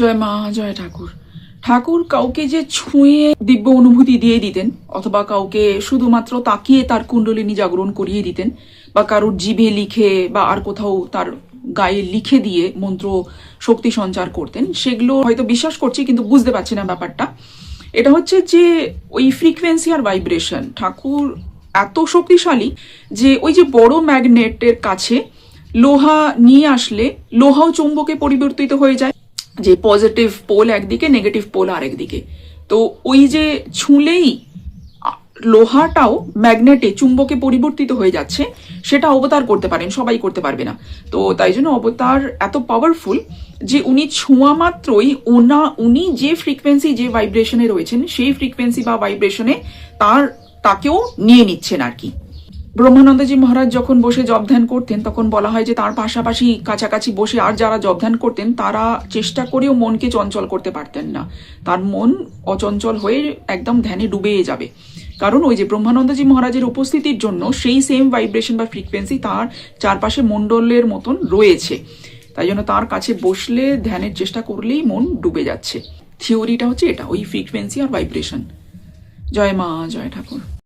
জয় মা, জয় ঠাকুর। ঠাকুর কাউকে যে ছুঁয়ে দিব্য অনুভূতি দিয়ে দিতেন, অথবা কাউকে শুধুমাত্র তাকিয়ে তার কুণ্ডলিনী জাগরণ করিয়ে দিতেন, বা কারোর জিভে লিখে বা আর কোথাও তার গায়ে লিখে দিয়ে মন্ত্র শক্তি সঞ্চার করতেন, সেগুলো হয়তো বিশ্বাস করছি কিন্তু বুঝতে পারছি না ব্যাপারটা। এটা হচ্ছে যে ওই ফ্রিকোয়েন্সি আর ভাইব্রেশন ঠাকুর এত শক্তিশালী যে ওই যে বড় ম্যাগনেটের কাছে লোহা নিয়ে আসলে লোহাও চুম্বকে পরিবর্তিত হয়ে যায়। যে পজিটিভ পোল একদিকে নেগেটিভ পোল আরেকদিকে তো ওই যে ছুঁলেই লোহাটাও ম্যাগনেটে চুম্বকে পরিবর্তিত হয়ে যাচ্ছে, সেটা অবতার করতে পারেন, সবাই করতে পারবে না। তো তাই জন্য অবতার এত পাওয়ারফুল যে উনি ছোঁয়া মাত্রই ওনা, উনি যে ফ্রিকোয়েন্সি যে ভাইব্রেশনে রয়েছেন, সেই ফ্রিকোয়েন্সি বা ভাইব্রেশনে তার, তাকেও নিয়ে নিচ্ছেন আর কি। ব্রহ্মানন্দজি মহারাজ যখন বসে জব ধ্যান করতেন, তখন বলা হয় যে তার পাশাপাশি কাছাকাছি বসে আর যারা জব ধ্যান করতেন, তারা চেষ্টা করেও মনকে চঞ্চল করতে পারতেন না। তার মন অচঞ্চল হয়ে একদম ধ্যানে ডুবে যাবে। কারণ ওই যে ব্রহ্মানন্দজি মহারাজের উপস্থিতির জন্য সেই সেম ভাইব্রেশন বা ফ্রিকোয়েন্সি তার চারপাশে মণ্ডলের মতন রয়েছে। তাই জন্য তার কাছে বসলে, ধ্যানের চেষ্টা করলেই মন ডুবে যাচ্ছে। থিওরিটা হচ্ছে এটা, ওই ফ্রিকোয়েন্সি আর ভাইব্রেশন জয় মা, জয় ঠাকুর।